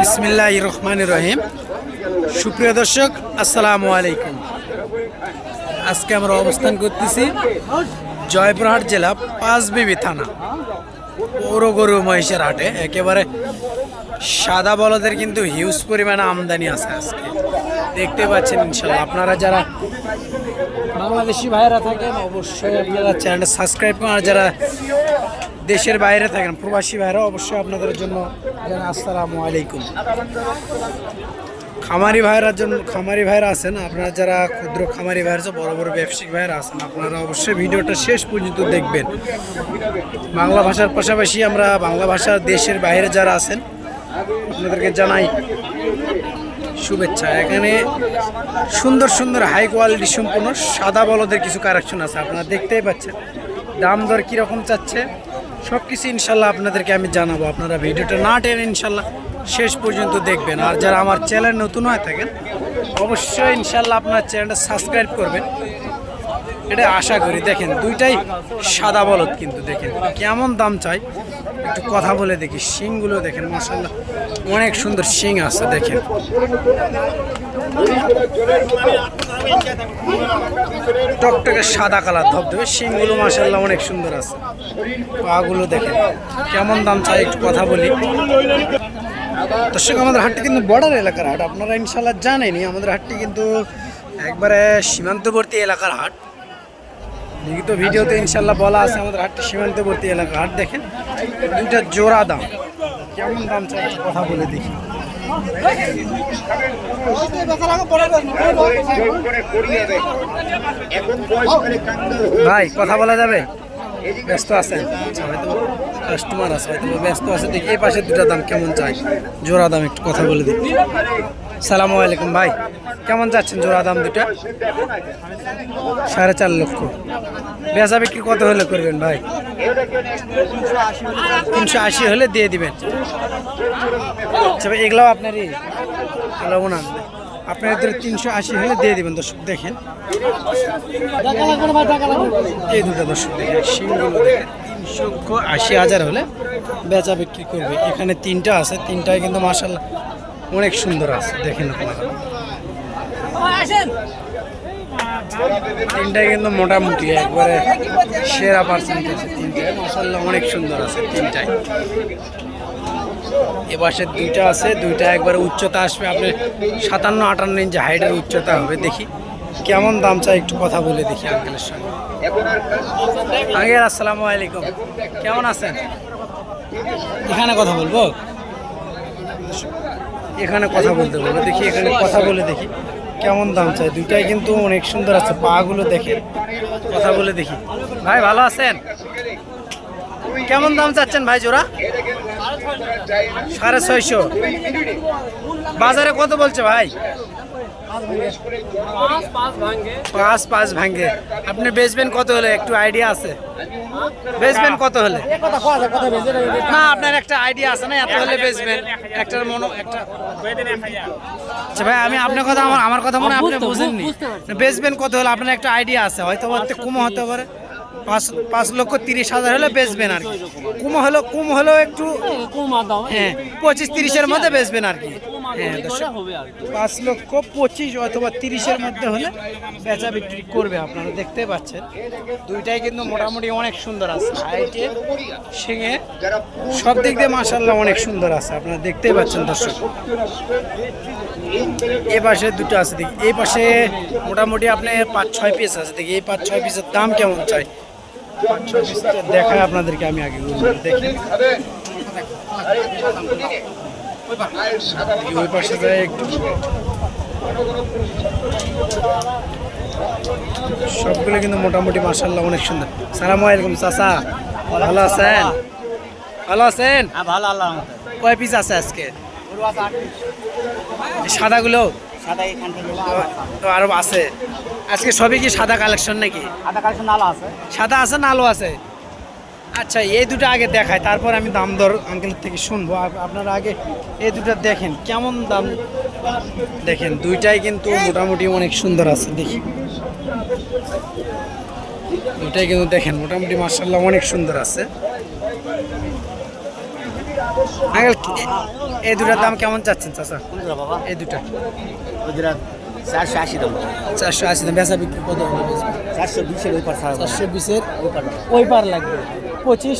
বিসমিল্লাহ রহমান রহিম। সুপ্রিয় দর্শক, আসসালামু আলাইকুম। আজকে আমরা অবস্থান করতেছি জয়পুরহাট জেলা পাঁচবিবি থানা পৌর গরু মহিষের হাটে। একেবারে সাদা বলদের কিন্তু হিউজ পরিমাণে আমদানি আছে আজকে। দেখতে পাচ্ছেন ইনশাল্লাহ। আপনারা যারা বাংলাদেশি ভাইরা থাকেন, অবশ্যই আপনারা চ্যানেলটা সাবস্ক্রাইব করেন। আর যারা দেশের বাইরে থাকেন, প্রবাসী ভাইরা অবশ্যই আপনাদের জন্য আসসালামু আলাইকুম। খামারি ভাইরার জন্য, খামারি ভাইরা আছেন, আপনারা যারা ক্ষুদ্র খামারি ভাইরা বড় বড় ব্যবসায়িক ভাইরা আছেন, আপনারা অবশ্যই ভিডিওটা শেষ পর্যন্ত দেখবেন। বাংলা ভাষার পাশাপাশি আমরা বাংলা ভাষা দেশের বাইরে যারা আছেন, আপনাদেরকে জানাই শুভেচ্ছা। এখানে সুন্দর সুন্দর হাই কোয়ালিটি সম্পূর্ণ সাদা বলদের কিছু কারেকশন আছে, আপনারা দেখতেই পাচ্ছেন। দাম দর কীরকম চাচ্ছে? সব কিছু ইনশাল্লাহ আপনাদেরকে আমি জানাব। আপনারা ভিডিওটা না টেনে ইনশাল্লাহ শেষ পর্যন্ত দেখবেন। আর যারা আমার চ্যানেল নতুন হয়ে থাকেন, অবশ্যই ইনশাল্লাহ আপনার চ্যানেলটা সাবস্ক্রাইব করবেন। এটা আশা করি। দেখেন, দুইটাই সাদা বলদ কিন্তু দেখেন, কেমন দাম চাই। একটু কথা বলে দেখি, শিংগুলো দেখেন মাসাল্লাহ অনেক সুন্দর শিং আছে, দেখেন। টকটকে সাদা কালার ধবধবে শিংগুলো মাসাল্লাহ অনেক সুন্দর আছে। পাগুলো দেখেন, কেমন দাম চাই একটু কথা বলি। দর্শক, আমাদের হাটটি কিন্তু বর্ডার এলাকার হাট, আপনারা ইনশাল্লাহ জানেনি আমাদের হাটটি কিন্তু একবারে সীমান্তবর্তী এলাকার হাট। লিখিত ভিডিওতে ইনশাল্লাহ বলা আছে আমাদের হাটটি সীমান্তবর্তী এলাকা। হাট দেখেন, দুইটা জোড়া দাম। কেমন দাম চাই কথা বলে দেখি। ভাই, কথা বলা যাবে? ব্যস্ত আছেন? আচ্ছা কাস্টমার আছে, হয়তো ব্যস্ত আছে, দেখি এই পাশে দুটা দাম কেমন চাই? জোড়া দাম একটু কথা বলে দিই। সালামু আলাইকুম ভাই, কেমন যাচ্ছেন জোড়া দাম দুটা? সাড়ে চার লক্ষ। বেচা বিক্রি কত হলে করবেন ভাই? তিনশো আশি হলে দিয়ে দিবেন। আচ্ছা ভাই, এগুলাও আপনারই এগুলো না। আপনাদের তিনশো আশি হলে দিয়ে দিবেন দর্শক, দেখেন। এই দর্শক, দেখেন সিংগুলো দেখেন। তিনশো আশি হাজার হলে বেচা বিক্রি করবে। এখানে তিনটা আছে, তিনটায় কিন্তু মাসাল্লাহ অনেক সুন্দর আছে, দেখেন তিনটায় কিন্তু মোটামুটি একবারে সেরা পার্সেন্টেজ তিনটায়। মাসাল্লাহ অনেক সুন্দর আছে তিনটায়। এপাশে দুইটা আছে, দুইটা একবারে উচ্চতা আসবে আপনি সাতান্ন আটান্ন ইঞ্চি হাইটের উচ্চতা হবে, দেখি। কেমন দাম চাই একটু কথা বলে দেখি আঙ্কেলের সঙ্গে। আঙ্কেল, আসসালামু আলাইকুম। কেমন আছেন? এখানে কথা বলব? এখানে কথা বলতে বলব। দেখি এখানে কথা বলে দেখি কেমন দাম চাই। দুইটাই কিন্তু অনেক সুন্দর আছে। পাগুলো দেখে কথা বলে দেখি। ভাই, ভালো আছেন? কেমন দাম চাচ্ছেন ভাই জোড়া? সাড়ে ছয়শো। বাজারে কত বলছে ভাই? পাঁচ পাঁচ ভাঙ্গে আপনি বেচবেন কত হলে? একটু আইডিয়া আছে? বেচবেন কত হলে? না আপনার একটা আইডিয়া আছে না এত হলে বেচবেন। একটার মনো একটা আচ্ছা ভাই আমি আপনার কথা আমার আমার কথা মনে আপনি বুঝেননি। বেচবেন কত হলে? আপনার একটা আইডিয়া আছে। হয়তো কমও হতে পারে। পাঁচ পাঁচ লক্ষ তিরিশ হাজার হলে বেচবেন আর কি। কম হলো কম হলেও একটু হ্যাঁ পঁচিশ তিরিশের মধ্যে বেচবেন আর কি। পাঁচ লক্ষ পঁচিশ অথবা তিরিশের মধ্যে হলে বেচা বিক্রি করবে আপনারা দেখতে পাচ্ছেন। দুইটাই কিন্তু মোটামুটি অনেক সুন্দর আছে। হাইটে শিঙে সব দিক দিয়ে মাসাল্লাহ অনেক সুন্দর আছে আপনারা দেখতেই পাচ্ছেন দর্শক। এই পাশে দুটো আছে দেখি। এই পাশে মোটামুটি আপনি পাঁচ ছয় পিস আছে দেখি। এই পাঁচ ছয় পিসের দাম কেমন চাই? পাঁচ ছয় পিস দেখায় আপনাদেরকে আমি আগে দেখি। ওই পাশে যায় একটু। সবগুলো কিন্তু মোটামুটি মার্শাল্লাহ অনেক সুন্দর। সালামু আলাইকুম চাচা। ভালো আছেন? ভালো আছেন? হ্যাঁ ভালো আল্লাহ কয় পিস আছে আজকে? সাদাগুলো? আরও আছে। আজকে সবই কি সাদা কালেকশন নাকি? কালেকশন আছে। সাদা আছে না আলো আছে? আচ্ছা এই দুটো আগে দেখায় তারপর আমি দাম দর আঙ্কেলের থেকে শুনব। আপনারা আগে এই দুটো দেখেন কেমন দাম? দেখেন দুইটাই কিন্তু মোটামুটি অনেক সুন্দর আছে দেখি। দুইটাই কিন্তু দেখেন মোটামুটি মার্শাল্লাহ অনেক সুন্দর আছে। আঙ্কেল এই দুটার দাম কেমন চাচ্ছেন চাচা? বাবা। এই দুটা। চারশো আশি দাম। চারশো আশি দাম বেচা বিক্রি কত চারশো বিশের ওই পার চারশো বিশের ওই পার। ওই পার লাগবে। পঁচিশ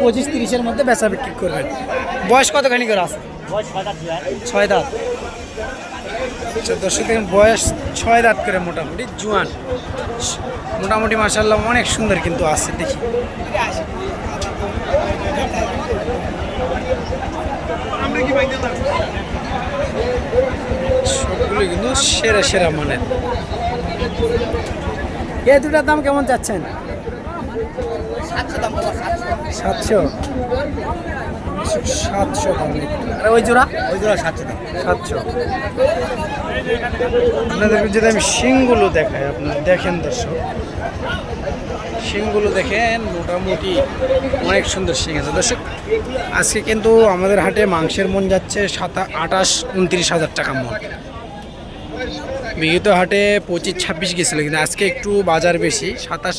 পঁচিশ তিরিশের মধ্যে বেচা বিক্রি করবেন। বয়স কতখানি করে আছে? ছয় দাঁত। আচ্ছা, দর্শক দেখেন বয়স ছয় দাঁত করে মোটামুটি। জুয়ান মোটামুটি মাসাল্লাহ অনেক সুন্দর কিন্তু আছে দেখি। সবগুলো কিন্তু সেরা সেরা মানের। এ দুটার দাম কেমন চাচ্ছেন? সাতশো? সাতশো আর ওই জোড়া? ওই জোড়া সাতশো দাম। সাতশো। আপনাদেরকে যদি আমি শিংগুলো দেখাই আপনারা দেখেন দর্শক। শিংগুলো দেখেন মোটামুটি অনেক সুন্দর শিং আছে। দর্শক আজকে কিন্তু আমাদের হাটে মাংসের মন যাচ্ছে সাতা আঠাশ উনত্রিশ হাজার টাকা মন। বিগত হাটে পঁচিশ ছাব্বিশ গেছিল কিন্তু আজকে একটু বাজার বেশি। সাতাশ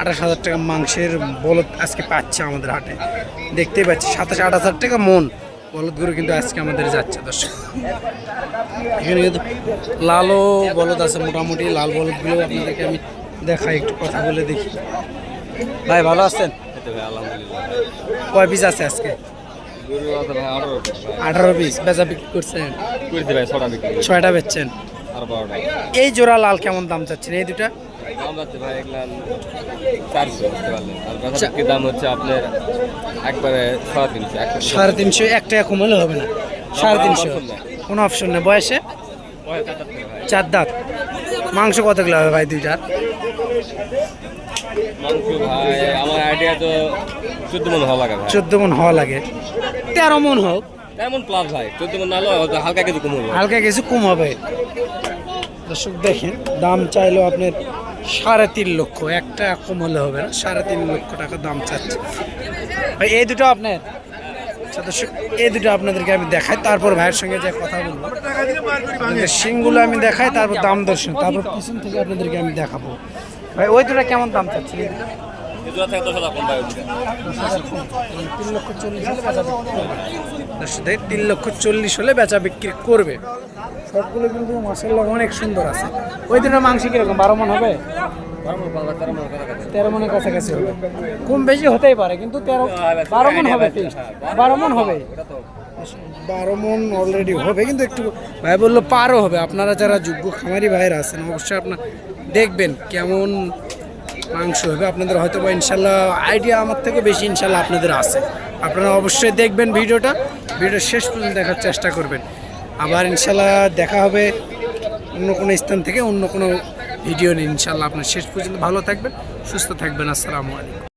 আঠাশ হাজার টাকা মাংসের বলদ আজকে পাচ্ছে আমাদের হাটে। দেখতেই পাচ্ছি সাতাশ আঠাশ হাজার টাকা মন। বলদগুলো কিন্তু আজকে আমাদের যাচ্ছে দর্শক। এখানে কিন্তু লালও বলদ আছে মোটামুটি লাল বলদগুলো আপনাদেরকে আমি দেখাই একটু কথা বলে দেখি। ভাই ভালো আছেন? কয় পিস আছে আজকে? আঠারো পিস। বেচা বিক্রি করছেন। ছয়টা বেচছেন? এই জোড়া লাল কেমন দাম চাচ্ছেন? এই দুটা? দাম ভাই আর দাম হচ্ছে আপনার একবারে সাড়ে তিনশো সাড়ে তিনশো এক টাকা কমালে হবে না। সাড়ে তিনশো। কোনো অপশন নেই। বয়সে? চার দাঁত মাংস কত কিলো হবে ভাই দুইটার আমার আইডিয়া তো চোদ্দ মন হওয়া লাগে চোদ্দ মন হওয়া লাগে। তেরো মন হোক। তেমন প্লাস ভাই চোদ্দ মন না হালকা কিছু কম হবে। হালকা কিছু কম হবে। দর্শক, দেখেন, দাম চাইলো আপনার সাড়ে তিন লক্ষ, একটা কম হলে হবে না, সাড়ে তিন লক্ষ টাকা দাম চাচ্ছে। ভাই, এই দুটো আপনার? আচ্ছা দর্শক, এই দুটো আপনাদেরকে আমি দেখাই, তারপর ভাইয়ের সঙ্গে যে কথা বলব। শিংগুলো আমি দেখাই, তারপর দাম দর্শন, তারপর পিছন থেকে আপনাদেরকে আমি দেখাবো। ভাই, ওই দুটা কেমন দাম চাচ্ছি? এগুলো থেকে দশ হাজার কম ভাই তিন লক্ষ চল্লিশ হলে বেচা বিক্রি করবে তিন লক্ষ চল্লিশ হলে বেচা বিক্রি করবে। সবগুলো কিন্তু মাসাল্লাহ অনেক সুন্দর আছে। ওই দুটো মাংস কীরকম? বারো মন হবে। তেরো মনের কাছাকাছি হবে। কম বেশি হতেই পারে কিন্তু তেরো বারো মন হবে বারো মন হবে? বারো মন অলরেডি হবে কিন্তু একটু ভাই বলল পারও হবে। আপনারা যারা যোগ্য খামারি ভাইরা আছেন অবশ্যই আপনার দেখবেন কেমন মাংস হবে, আপনাদের হয়তো বা ইনশাল্লাহ আইডিয়া আমার থেকে বেশি ইনশাল্লাহ আপনাদের আছে। আপনারা অবশ্যই দেখবেন ভিডিওটা ভিডিও শেষ পর্যন্ত দেখার চেষ্টা করবেন। আবার ইনশাল্লাহ দেখা হবে অন্য কোনো স্থান থেকে, অন্য কোনো ভিডিও নিয়ে। ইনশাল্লাহ আপনার শেষ পর্যন্ত ভালো থাকবেন, সুস্থ থাকবেন, আসসালামু আলাইকুম।